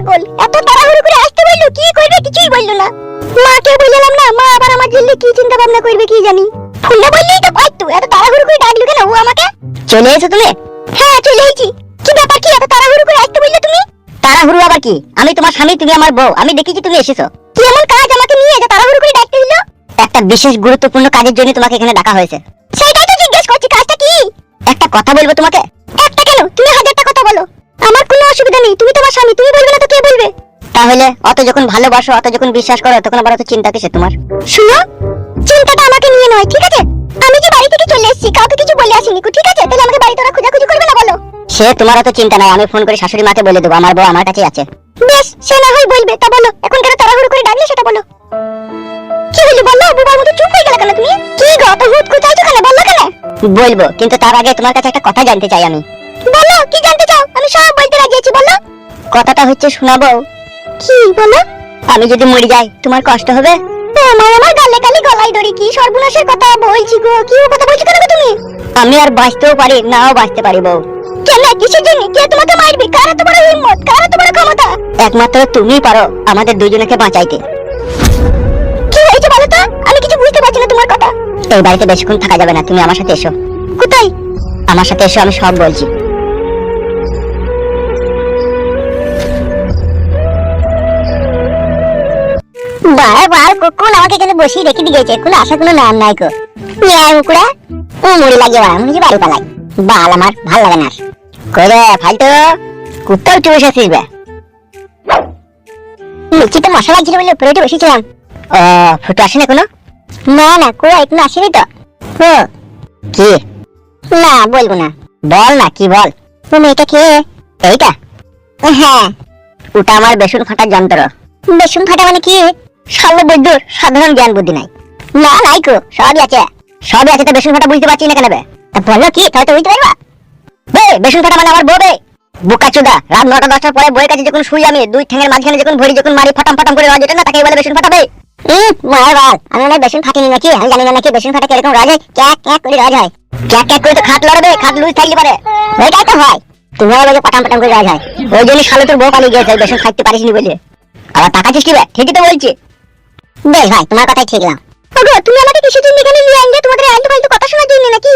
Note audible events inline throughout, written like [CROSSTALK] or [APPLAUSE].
পাগল? এত তাড়াহুড়ো করে আসতে বলল কি করবে কিছুই বলল না। মাকে বললাম না মা আবার আমার জন্য কি চিন্তা ভাবনা করবে কি জানি। ফোনে বললেই তো পারতো এত তাড়াহুড়ো করে ডাকলো কেন ও আমাকে? চলে এসো তুমি। হ্যাঁ চলে এসেছি। কি ব্যাপার কি এত তাড়াহুড়ো করে আসতে বললে তুমি? তাড়াহুড়ো আবার কি? আমি তোমার স্বামী তুমি আমার বউ আমি দেখেছি তুমি এসেছ। কি এমন কাজ আমাকে নিয়ে যে তাড়াহুড়ো করে ডাকতে হলো একটা বিশেষ গুরুত্বপূর্ণ কাজের জন্য তোমাকে এখানে ডাকা হয়েছে। সেটাই তো জিজ্ঞেস করছি কাজটা কি? একটা কথা বলব তোমাকে? একটা কেন? তুমি হাজারটা কথা বলো। আমার কোনো অসুবিধা নেই তুমি তোমার স্বামী তুমি বলবে না তো কে বলবে? তাহলে অত যখন ভালোবাসো অত যখন বিশ্বাস করো তখন আবার অত চিন্তা কিসে তোমার? শুনো চিন্তাটা আমাকে নিয়ে নয় ঠিক আছে? আমি যে বাড়ি থেকে চলে এসেছি কাউকে কিছু বলে আসিনি ঠিক আছে? তাহলে আমাকে বাড়িতে ওরা খোঁজাখুঁজি করবে না বলো? সে তোমার অত চিন্তা নাই আমি ফোন করে শাশুড়ি মাকে বলে দেবো আমার বউ আমার কাছে আছে। বেশ সে না হয় বলবে তা বলো এখন কেন তাড়াহুড়ো করে ডাকলে সেটা বলো। কি হলো বলল বুবার মতো চুপ হয়ে গেল কেন তুমি? কি গো অত হুট কুচাইছো কেন? বলল কেন? বলব কিন্তু তার আগে তোমার কাছে একটা কথা জানতে চাই আমি। বলো কি জানতে চাও? আমি সব বলতে রাজি আছি বলো। কথাটা হচ্ছে শোনাবো। কি বলো? আমি যদি মরে যাই তোমার কষ্ট হবে? আমার আমার গালে গালে গলায় দড়ি কি সর্বনাশের কথা বলছি গো? কি ও কথা বলছো কেন তুমি? আমি আর বাঁচতেও পারি নাও বাঁচতে পারি বউ। কেন? কিসের জন্য? কে তোমাকে মারবে? কার বড় হিম্মত? কার বড় ক্ষমতা? একমাত্র তুমি পারো আমাদের দুজনকে বাঁচাইতে। কি হয়েছে বলো তো? আমি কিছু বুঝতে পারছি না তোমার কথা। এই বাড়িতে বেশিক্ষণ থাকা যাবে না তুমি আমার সাথে এসো। কোথায়? আমার সাথে এসো আমি সব বলছি। বারবার কোন আমাকে এখানে বসিয়ে রেখে দিয়েছে কোনো আশা, কোনো নাম নাই কো ও লাগিয়ে বাড়া বাড়ি পালাই। বাল আমার, ভালো লাগে না করে চুষ আসিস বে মশা লাগছিল বলে উপরে উঠে বসেছিলাম। ও, ফুটো আসেনি কোনো না না এখনও আসেনি তো। ও, কি? না, বলব না। বল না, কি বল? তুমি এটা কে? এইটা? হ্যাঁ। ওটা আমার বেসন ফাটার যন্ত্র। বেসন ফাটা মানে কি? সর্ববৈদ্যুর সাধারণ জ্ঞান বুদ্ধি নাই। না সবই আছে। সবই আছে তো বেসন ফাটা বুঝতে পারছি না কেন তা বলো কি, তাহলে তো বুঝতে বে, বেসন ফাটা মানে আমার বুকা রাত নটা, দশটার পরে বইয়ের কাছে যখন শুই আমি, দুই মাঝখানে যখন ভরি, যখন মারি, ফটাম ফটাম করে রাজ না তাকে বলে বেসন মায়ের বাল আমি বেসন ফাটিনি নাকি? আমি জানি না নাকি বেসন ফাটা কীরকম রাজ হয়। ক্যাক ক্যাক করে রাজ হয়। ক্যাক ক্যাক করে তো খাট লড়বে, খাট লুজ থাকলে পারে। ওইটাই তো হয় তুমি বলে পটাম পটাম করে রাজ হয়। ওই জন্য শালো বউ পালিয়ে গিয়েছে, বেসন খাইতে পারিসনি বলে। আবার তাকাচ্ছিস কি বে? ঠিকই তো বলছি। বেশ ভাই তোমার কথাই ঠিক ওগো তুমি আমাকে কিসের জন্য এখানে নিয়ে আনলে? তোমাদের আলতু ফালতু কথা শোনার জন্য নাকি?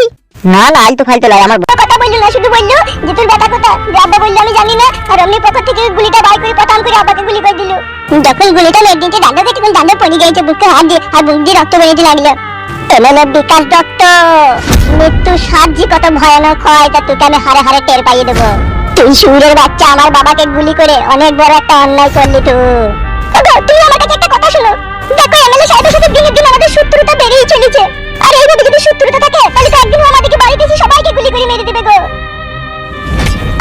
না না আলতু ফালতু লাই আমার কথা বলল না শুধু বলল যে তোর বেটা কথা আব্বা বলল আমি জানি না। আর অমনি পকেট থেকে গুলিটা বাই করে পটাম করে আব্বাকে গুলি করে দিল। যখন গুলিটা মেয়ে দিনকে দাঁড়াতে তখন দাঁড়া পড়ে গিয়েছে বুকে হাত দিয়ে আর বুক দিয়ে রক্ত বেরিয়ে লাগল। এমএলএ বিকাশ দত্ত মৃত্যু সাজি কত ভয়ানক হয় তা তোকে আমি হারে হারে টের পাইয়ে দেবো। তুই সুরের বাচ্চা আমার বাবাকে গুলি করে অনেক বড় একটা অন্যায় করলি তুই। তুমি আমার কাছে একটা কথা শোনো। দেখো সাথে দিনের দিন আমাদের শত্রুতা বেড়েই চলেছে। আর এইভাবে যদি শত্রুতা থাকে, তাহলে তো একদিন আমাদেরকে বাড়িতে এসে সবাইকে গুলি করে মেরে দেবে গো।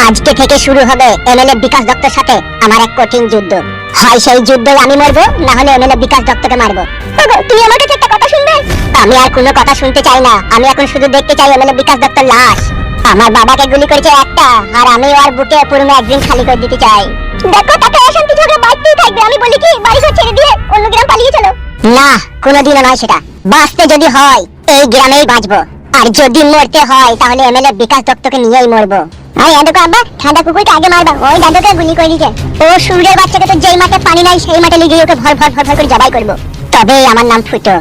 আজকে থেকে শুরু হবে এমএলএ বিকাশ দত্তের সাথে আমার এক কঠিন যুদ্ধ। হয় সেই যুদ্ধে আমি মরবো, না হলে এমএলএ বিকাশ দত্তকে মারবো। আমার কাছে একটা কথা শুনবে? আমি আর কোনো কথা শুনতে চাই না। আমি এখন শুধু দেখতে চাই এমএলএ বিকাশ দত্তর লাশ। আমার বাবাকে গুলি করেছে একটা, আর আমি ওর বুকে পুরনো একদিন খালি করে দিতে চাই। দেখো, তাকে অশান্তি ঝগড়া থাকবে। আমি বলি কি ছেড়ে দিয়ে অন্য গ্রাম পালিয়ে চলো? না কোনোদিনও নয় সেটা। বাঁচতে যদি হয় এই গ্রামেই বাঁচবো। আর যদি মরতে হয় তাহলে এমএলএ বিকাশ দত্তকে নিয়েই মরবো। আরে এদুকো আব্বা ঠান্ডা কুকুরকে আগে মারবা। ওই দাদুকে গুলি করে দিয়েছে ও সূর্যের বাচ্চাকে তো যেই মাঠে পানি নাই সেই মাঠে লিগিয়ে ওকে ভর ভর ভর ভর করে জবাই করব। তবেই আমার নাম ফুটো।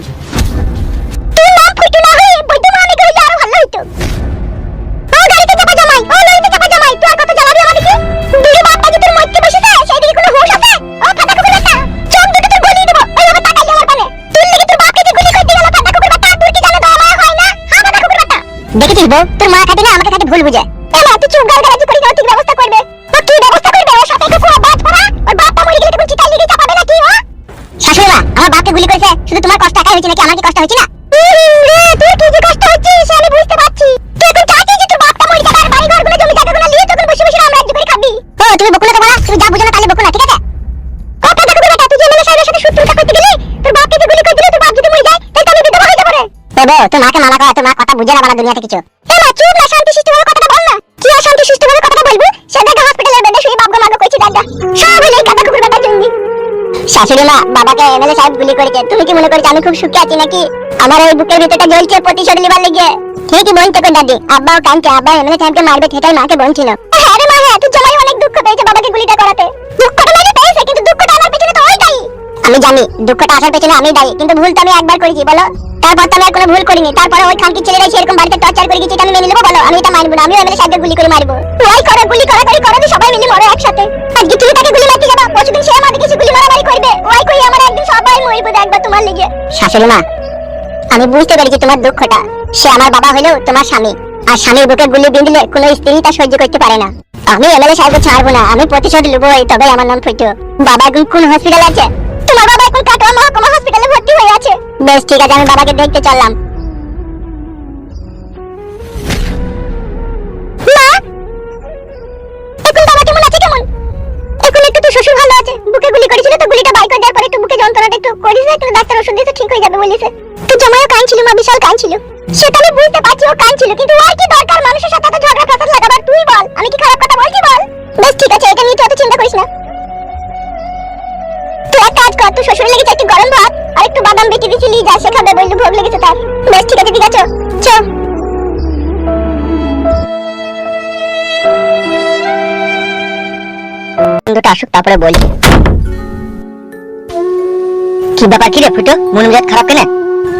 দেখেছিস বউ? তোর মা খাটে না, আমাকে খাটে ভুল বুঝে। তাহলে এত চুপ গাল গালাজি করি না ঠিক ব্যবস্থা করবে। তোর মাকে মানা করা তোর মা কথা বুঝে না বানা দুনিয়াতে কিছু। এ মা, চুপ না, শান্তি শিষ্টভাবে কথাটা বল না। কি আর শান্তি শিষ্টভাবে কথাটা বলব? সে দেখা হসপিটালের বেডে শুয়ে বাপগো মাগো কইছি দাদা। সব এই কাদা কুকুর বেটার জন্য শাশুড়ি মা, বাবাকে এমএলএ সাহেব গুলি করেছে। তুমি কি মনে করছ আমি খুব সুখে আছি নাকি? আমার ওই বুকের ভিতরটা জ্বলছে প্রতিশোধ নিবার লেগে। ঠিকই বলতে কো দাদি, আব্বাও কাঁদছে আব্বা এমএলএ সাহেবকে মারবে, সেটাই মাকে বলছিল। হ্যাঁ রে মা হ্যাঁ তুই জামাই অনেক দুঃখ পেয়েছে বাবাকে গুলিটা করাতে। দুঃখটা লাগে আমি জানি, দুঃখটা আসার পেছনে আমি দায়ী, কিন্তু ভুল তো আমি একবার করেছি, বলো। আমি নেব তোমার মা আমি বুঝতে পেরেছি তোমার দুঃখটা। সে আমার বাবা হলেও তোমার স্বামী। আর স্বামীর বুকে গুলি বিঁধলে কোনো স্ত্রী তা সহ্য করতে পারে না। আমি এমএলএ সাহেবকে ছাড়বো না, আমি প্রতিশোধ লুবই তবে আমার নাম ফুটো। বাবা এখন কোন হসপিটাল আছে? কাটোয়া মহকুমা হসপিটালে ভর্তি হয়ে আছে বেশ, ঠিক আছে, আমি বাবাকে দেখতে চললাম। বুকে গুলি একটু বুকে যন্ত্রণাটা একটু বলিছে। তো বুঝতে পারছি, ও কিন্তু ওর কি মানুষের সাথে তুই বল, আমি কি খারাপ কথা বলছি বল? বেশ, ঠিক আছে শ্বশুর লেগেছে একটু গরম ভাত আর একটু বাদাম বেটে যা ভোগ লেগেছে তার। বেশ, ঠিক আছে ঠিক আছে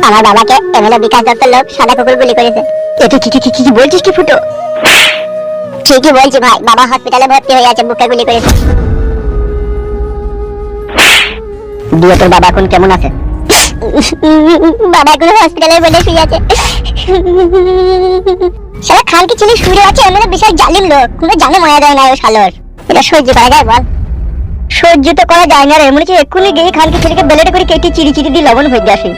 আমার বাবাকে সাদা কুকুর কি বলছিস কি ফুটো? ঠিকই বলছি ভাই, বাবা হসপিটালে ভর্তি হয়ে আছে, বুকে গুলি করেছে। দিয়ে তোর বাবা এখন কেমন আছে? বাবা এখন হসপিটালে বলে শুয়ে আছে। ছেলে শুয়ে আছে? এমন বিশাল জালিম লোক। জানে মনে দেয় না ও শালোর। এটা সহ্য করা যায়, বল। সহ্য তো করা যায় না রে। মনে হচ্ছে এক্ষুনি গিয়ে খানকে ছেলেকে বেলেটে করে কেটে চিড়ি চিড়ি দিয়ে লবণ হয়ে আসি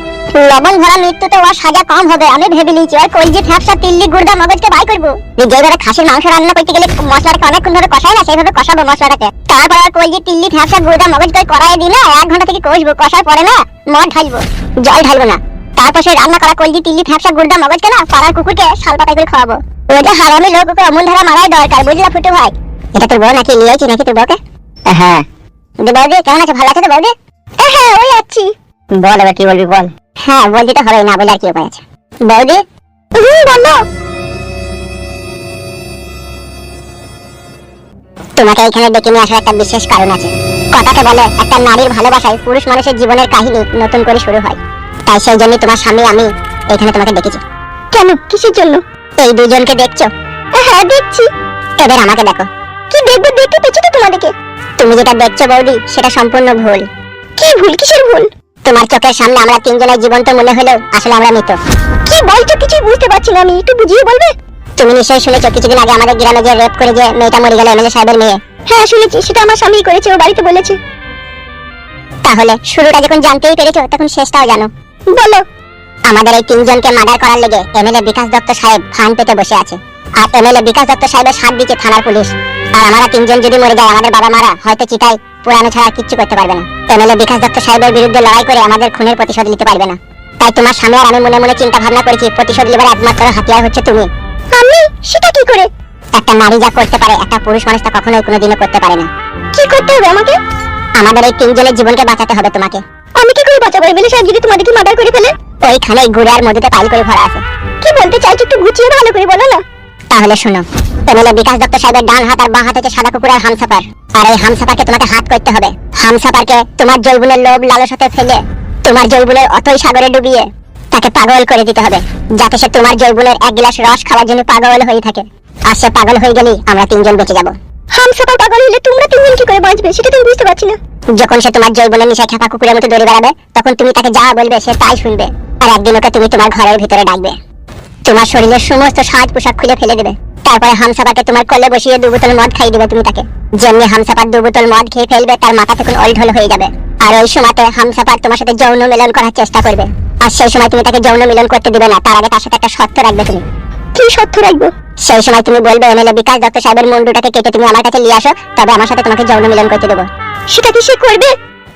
লবণ ভরা মৃত্যুতে ওর সাজা কম হবে, আমি ভেবে নিয়েছি। আর কলজি ফ্যাপসা তিল্লি গুড়দা মগজকে বাই করব। যেভাবে খাসির মাংস রান্না করতে গেলে মশলাটাকে অনেকক্ষণ ধরে কষায় না, সেইভাবে কষাবো মশলাটাকে। তারপর আর কলজি তিল্লি ফ্যাপসা গুড়দা মগজ করে কড়াই দিই না, এক ঘণ্টা থেকে কষবো। কষার পরে না, মদ ঢালবো, জল ঢালবো না। তারপর সেই রান্না করা কলজি তিল্লি ফ্যাপসা গুড়দা মগজকে না, পাড়ার কুকুরকে শাল পাতায় করে খাওয়াবো। ওই যে হারামি লোক, ওকে অমন ধারা মারাই দরকার, বুঝলা ফুটু ভাই? এটা তোর বউ নাকি নিয়ে নিয়েছি, নাকি তোর বউকে? হ্যাঁ। বৌদি কেমন আছে? ভালো আছে তো বৌদি হ্যাঁ ওই আছি। বল এবার কি বলবি, বল। হ্যাঁ বলতে তো হবে না বলে আর কি উপায় আছে? বৌদি? বলো। তোমাকে এখানে ডেকে নিয়ে আসার একটা বিশেষ কারণ আছে। কথাতে বলে একটা নারীর ভালোবাসায় পুরুষ মানুষের জীবনের কাহিনী নতুন করে শুরু হয়। তাই সেই জন্য তোমার স্বামী আমি এখানে তোমাকে ডেকেছি। কেন? কিসের জন্য? এই দুজনকে দেখছ? হ্যাঁ দেখছি। এবার আমাকে দেখো। কি দেখব? দেখতে পেয়েছি তো তোমাদেরকে। তুমি যেটা দেখছ বৌদি সেটা সম্পূর্ণ ভুল। কি ভুল? কিসের ভুল? তোমার চোখের সামনে আমরা তিনজনের জীবন্ত মনে হলেও আসলে আমরা মৃত। কি বলছো? কিছুই বুঝতে পারছি না আমি একটু বুঝিয়ে বলবে? তুমি নিশ্চয়ই শুনেছো কিছুদিন আগে আমাদের গ্রামে যে রেপ করে যে মেয়েটা মরে গেল এমএলএ সাহেবের মেয়ে। হ্যাঁ শুনেছি সেটা আমার স্বামী করেছে ও বাড়িতে বলেছে। তাহলে শুরুটা যখন জানতেই পেরেছ তখন শেষটাও জানো। বলো। আমাদের এই তিনজনকে মার্ডার করার লেগে এমএলএ বিকাশ দত্ত সাহেব ফান পেতে বসে আছে। আর এমএলএ বিকাশ দত্ত সাহেবের সাত দিচ্ছে থানার পুলিশ। আর আমরা তিনজন যদি মরে যাই আমাদের বাবা মারা হয়তো চিতায় পুরানো ছাড়া কিচ্ছু করতে পারবে না। এমএলএ বিকাশ দত্ত সাহেবের বিরুদ্ধে লড়াই করে আমাদের খুনের প্রতিশোধ নিতে পারবে না। তাই তোমার স্বামী আর আমি মনে মনে চিন্তা ভাবনা করেছি প্রতিশোধ নেবার একমাত্র হাতিয়ার হচ্ছে তুমি। আমি? সেটা কি করে? একটা নারী যা করতে পারে একটা পুরুষ মানুষ তা কখনোই কোনোদিনও করতে পারে না। কি করতে হবে আমাকে? আমাদের এই তিনজনের জীবনকে বাঁচাতে হবে তোমাকে। আমি কি করে বাঁচাবো? এমএলএ সাহেব যদি তোমাদেরকে মার্ডার করে ফেলে? ওইখানে গুড়ে আর মধুতে পাইল করে ভরা আছে। কি বলতে চাইছো একটু গুছিয়ে ভালো করে বলো না। তাহলে শোনো এমএলএ বিকাশ দত্ত সাহেবের ডান হাত আর বাঁ হাত হচ্ছে সাদা কুকুর আর হামসাপার আর এই হামসাপারকে তোমাকে হাত করতে হবে। হামসাপারকে তোমার জৈবুলের লোভ লালসাতে ফেলে তোমার জৈবুলের অতই সাগরে ডুবিয়ে তাকে পাগল করে দিতে হবে যাতে সে তোমার জৈবুলের এক গ্লাস রস খাওয়ার জন্য পাগল হয়ে থাকে। আর সে পাগল হয়ে গেলেই আমরা তিনজন বেঁচে যাব। হামসাপার পাগল হলে তোমরা তিনজন কি করে বাঁচবে? সেটা তুমি বুঝতে পারছি না। যখন সে তোমার জৈবনের নিশায় খেপা কুকুরের মতো দৌড়ে বেড়াবে তখন তুমি তাকে যা বলবে সে তাই শুনবে। আর একদিন ওকে তুমি তোমার ঘরের ভিতরে ডাকবে। তোমার শরীরের সমস্ত সাজ পোশাক খুলে ফেলে দেবে। তারপরে হামসাপাকে তোমার কোলে বসিয়ে দু বোতল মদ খাই দিবে তুমি তাকে। যেমনি হামসাপার দু বোতল মদ খেয়ে ফেলবে তার মাথা তখন অলঢল হয়ে যাবে। আর ওই সময়তে হামসাপার তোমার সাথে যৌন মিলন করার চেষ্টা করবে। আর সেই সময় তুমি তাকে যৌন মিলন করতে দিবে না তার আগে তার সাথে একটা শর্ত রাখবে তুমি। কি শর্ত রাখব? সেই সময় তুমি বলবে এমএলএ বিকাশ দত্ত সাহেবের মুন্ডুটাকে কেটে তুমি আমার কাছে নিয়ে আসো তবে আমার সাথে তোমাকে যৌন মিলন করতে দেবো। সেটা কি সে করবে?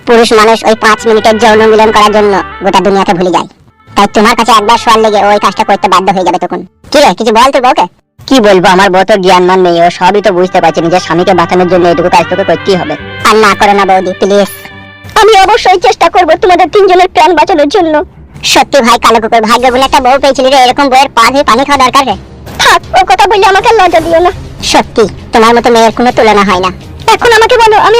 পুরুষ মানুষ ওই পাঁচ মিনিটের যৌন মিলন করার জন্য গোটা দুনিয়াকে ভুলে যায়। তাই তোমার কাছে একবার শোয়ার লেগে ওই কাজটা করতে বাধ্য হয়ে যাবে তখন। কি রে কিছু বল তুই বউকে? কি বলব, আমার বউ তো জ্ঞান মান নেই ও সবই তো বুঝতে পারছে, নিজের স্বামীকে বাঁচানোর জন্য এটুকু কাজ তোকে করতেই হবে। আর না করো না বৌদি প্লিজ আমি অবশ্যই চেষ্টা করব তোমাদের তিনজনের প্রাণ বাঁচানোর জন্য। সত্যি ভাই, কালো কুকুর, ভাগ্য বলে একটা বউ পেয়েছিলি এরকম বউয়ের পা ধুয়ে পানি খাওয়া দরকার রে। থাক, ও কথা বললে আমাকে লজ্জা দিও না। সত্যি, তোমার মতো মেয়ের কোনো তুলনা হয় না। এখন আমাকে বলো, আমি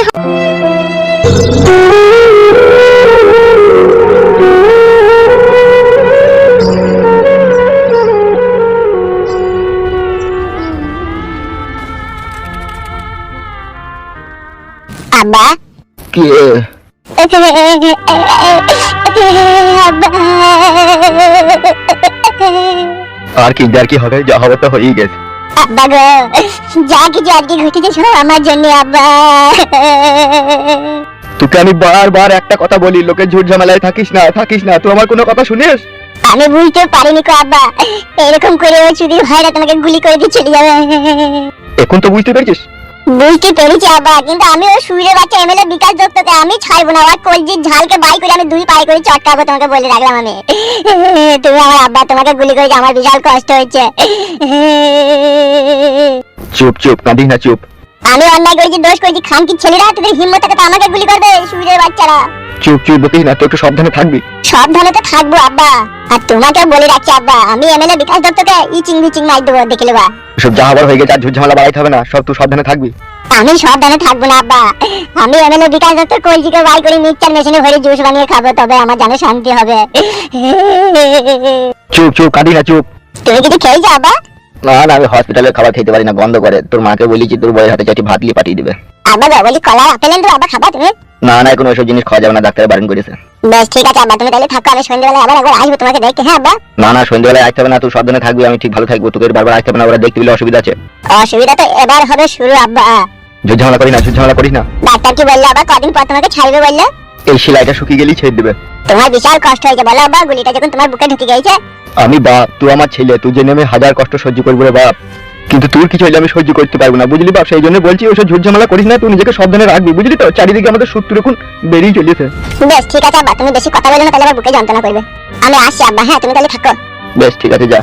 কে? আর কি আর কি হবে যা হবে তো হয়েই গেছে। আব্বা গো যা কিছু আজকে ঘটেছে সব আমার জন্য আব্বা। তোকে আমি বারবার একটা কথা বলি লোকের ঝুট ঝামেলায় থাকিস না থাকিস না তুই আমার কোনো কথা শুনিস? আমি বুঝতে পারিনি কো আব্বা এরকম করে ও যদি ভাইরা তোমাকে গুলি করে দিয়ে চলে যাবে। এখন তো বুঝতে পেরেছিস? বুঝতে পেরেছি আবার? কিন্তু আমি ওই সুইরে বাচ্চা এমএলএ বিকাশ দত্তকে আমি ছাড়বো না। ওর কলজির ঝালকে বাই করে আমি দুই পায়ে করে চটকাবো তোমাকে বলে রাখলাম আমি। [LAUGHS] তুমি আমার আব্বা, তোমাকে গুলি করেছে, আমার বিশাল কষ্ট হচ্ছে [LAUGHS] চুপ চুপ, কাঁদিস না, চুপ। আমি অন্যায় করেছি দোষ করেছি খানকির ছেলেরা? তোদের হিম্মত থাকে তো আমাকে গুলি করবে সুইরের বাচ্চারা? চুপ চুপ বকিস না তুই একটু সাবধানে থাকবি। সাবধানে তো থাকব আব্বা। আর তোমাকে বলে রাখছি আব্বা আমি এমএলএ বিকাশ দত্তকে ইচিং বিচিং মার দেবো দেখে নেবা। সব যা হবার হয়ে গেছে আর ঝুট ঝামেলা বাড়াইতে হবে না সব তুই সাবধানে থাকবি। আমি সাবধানে থাকব না আব্বা। আমি এমএলএ বিকাশ দত্ত কলজিকে বাই করে মিক্সচার মেশিনে ভরে জুস বানিয়ে খাব তবে আমার জানে শান্তি হবে। চুপ চুপ কাঁদিস না চুপ। তুমি কিছু খেয়েছো আব্বা? না না আমি হসপিটালের খাবার খেতে পারি না বন্ধ করে। তোর মাকে বলেছি তোর বইয়ের হাতে চারটি ভাত দিয়ে পাঠিয়ে দিবে। আব্বা বলি কলা আপেল এনে দেবো, আব্বা খাবা তুমি? না না কোনো ওইসব জিনিস খাওয়া যাবে না ডাক্তার বারণ করেছে। বেশ ঠিক আছে আব্বা তুমি তাহলে থাকো আমি সন্ধ্যেবেলা আবার একবার আসব তোমাকে দেখতে হ্যাঁ আব্বা? না না সন্ধ্যেবেলায় আসতে হবে না তুই সাবধানে থাকবি আমি ঠিক ভালো থাকব তোকে বারবার আসতে হবে না ওরা দেখতে পেলে অসুবিধা আছে। অসুবিধা তো এবার হবে শুরু আব্বা। ঝামেলা করিস না ঝামেলা করিস না। ডাক্তার কি বলল আবার কদিন পর তোমাকে ছাড়বে বলল? এই সেলাইটা শুকিয়ে গেলেই ছেড়ে দেবে। তোমার বিশাল কষ্ট হয়েছে বলো আব্বা গুলিটা যখন তোমার বুকে ঢুকে গেছে আমি বাপ তুই আমার ছেলে তুই জেনে আমি হাজার কষ্ট সহ্য করব রে বাপ। কিন্তু তোর কিছু হইলে আমি সহ্য করতে পারব না বুঝলি বাপ? সেই জন্য বলছি ওইসব ঝুট ঝামেলা করিস না তুই নিজেকে সাবধানে রাখবি বুঝলি তো? চারিদিকে আমাদের শত্রু এখন বেরিয়ে চলেছে। বেশ ঠিক আছে আব্বা তুমি বেশি কথা বলো না তাহলে আমার বুকে যন্ত্রণা করবে। আমি আসছি আব্বা হ্যাঁ তুমি তাহলে থাকো। বেশ ঠিক আছে যা।